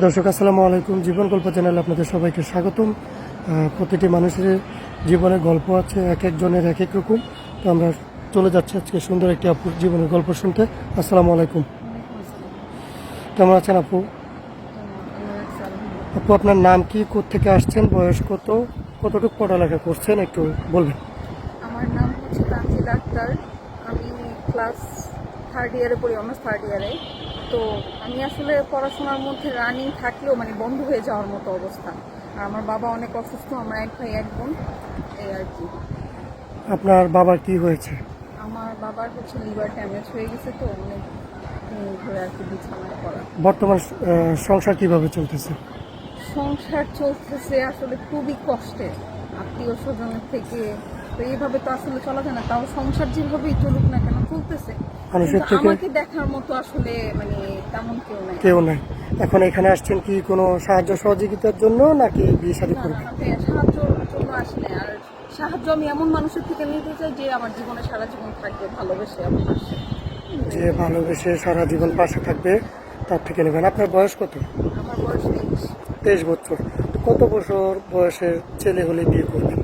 দর্শক, আসসালামু আলাইকুম। জীবন গল্প চ্যানেলে আপনাদের সবাইকে স্বাগতম। প্রতিটি মানুষের জীবনের গল্প আছে, এক একজনের এক এক রকম। তো আমরা চলে যাচ্ছি আজকে সুন্দর একটি আপুর জীবনের গল্প শুনতে। আসসালামু আলাইকুম। কেমন আছেন আপু? আপু, আপনার নাম কি? থেকে আসছেন? বয়স কত? কতটুকু পড়ালেখা করছেন? একটু বলবেন। আমার নাম হচ্ছে আমি ক্লাস থার্ড ইয়ারে পড়ি অনার্স থার্ড ইয়ারে তো আমি আসলে পড়াশোনার মধ্যে রানিং থাকলেও মানে বন্ধ হয়ে যাওয়ার মতো অবস্থা। আর আমার বাবা অনেক অসুস্থ আমরা এক ভাই এক বোন এই আর কি। আপনার বাবার কি হয়েছে? আমার বাবার হচ্ছে লিভার ড্যামেজ হয়ে গেছে তো অনেক ধরে আর কি বিছানায় পড়া। বর্তমান সংসার কীভাবে চলতেছে? সংসার চলতেছে আসলে খুবই কষ্টে। আত্মীয় স্বজনের থেকে তো এইভাবে তো আসলে চলা যায় না। তাও সংসার যেভাবেই চলুক না কেন চলতেছে। মানুষের আমাকে দেখার মতো আসলে মানে তেমন কেউ নাই। কেউ নাই। এখন এখানে আসছেন কি কোনো সাহায্য সহযোগিতার জন্য নাকি বিয়ে শাদী করবেন? আমি সাহায্যের জন্য আসলে আর সাহায্য আমি এমন মানুষের থেকে নিতে চাই যে আমার জীবনে সারা জীবন থাকবে ভালোবেসে আমার পাশে। যে ভালোবেসে সারা জীবন পাশে থাকবে তার থেকে নেবেন। আপনার বয়স কত? আমার বয়স তেইশ। বছর। কত বছর বয়সের ছেলে হলে বিয়ে করবেন?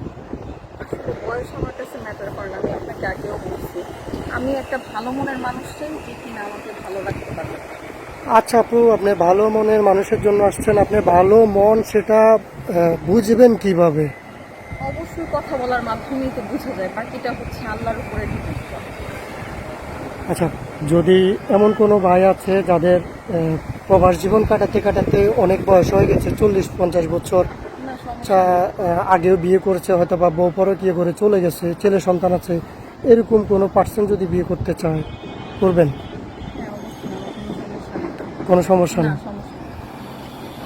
বয়স আমার কাছে ম্যাটার করে না আমি আপনাকে আগেও বলছি। আমি একটা ভালো মনের মানুষ চাই যে কিনা আমাকে ভালো রাখতে পারবে। আচ্ছা আপু আপনি ভালো মনের মানুষের জন্য আসছেন। আপনি ভালো মন সেটা বুঝবেন কীভাবে? অবশ্যই কথা বলার মাধ্যমেই তো বোঝা যায় বাকিটা হচ্ছে আল্লাহর উপরে ডিপেন্ড করে। আচ্ছা যদি এমন কোনো ভাই আছে যাদের প্রবাস জীবন কাটাতে কাটাতে অনেক বয়স হয়ে গেছে চল্লিশ পঞ্চাশ বছর আহ, আগেও বিয়ে করেছে হয়তো বা বউ পরও বিয়ে করে চলে গেছে ছেলে সন্তান আছে এরকম কোনো পার্সন যদি বিয়ে করতে চায় করবেন? কোনো সমস্যা নেই।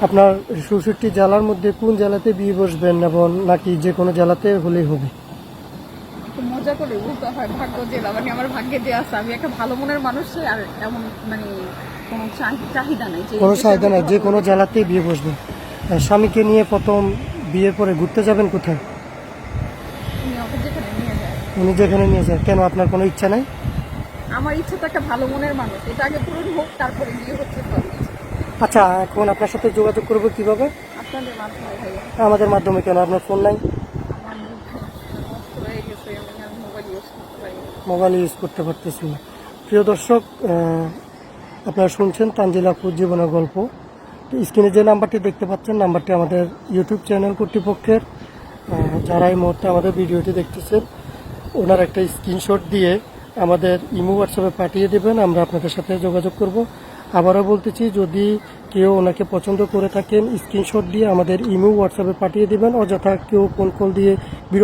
আপনার চৌষট্টি জেলার মধ্যে কোন জেলাতে বিয়ে বসবেন এবং নাকি যে কোনো জেলাতে হলেই হবে? মজা করে বলতে হয় ভাগ্য জেলা মানে আমার ভাগ্যে যে আছে আমি একটা ভালো মনের মানুষ আর এমন মানে কোনো চাহি- চাহিদা নেই কোনো চাহিদা নাই যে কোনো জেলাতেই বিয়ে বসবেন। স্বামীকে নিয়ে প্রথম বিয়ের পরে ঘুরতে যাবেন কোথায়? উনি যেখানে নিয়ে যায়। কেন আপনার কোনো ইচ্ছা নাই? আমার ইচ্ছা তো একটা ভালো মনের মানুষ। এটা আগে পূরণ হোক তারপরে বিয়ে হচ্ছে আচ্ছা এখন আপনার সাথে যোগাযোগ করব কীভাবে? আপনাদের মাধ্যমে ভাইয়া। আমাদের মাধ্যমে কেন? আপনার ফোন নাই? মোবাইল ইউজ করতে পারতেছি না। প্রিয় দর্শক আপনারা শুনছেন তানজিলাপুর জীবনের গল্প। স্ক্রিনে যে নাম্বারটি দেখতে পাচ্ছেন, নাম্বারটি আমাদের ইউটিউব চ্যানেল কর্তৃপক্ষের। যারা এই মুহূর্তে আমাদের ভিডিওটি দেখতেছেন, ওনার একটা স্ক্রিনশট দিয়ে আমাদের ইমো হোয়াটসঅ্যাপে পাঠিয়ে দেবেন, আমরা আপনাদের সাথে যোগাযোগ করব। আবারও বলতেছি, যদি কেউ ওনাকে পছন্দ করে থাকেন স্ক্রিনশট দিয়ে আমাদের ইমো হোয়াটসঅ্যাপে পাঠিয়ে দেবেন, অযথা কেউ ফোন কল দিয়ে বিরক্ত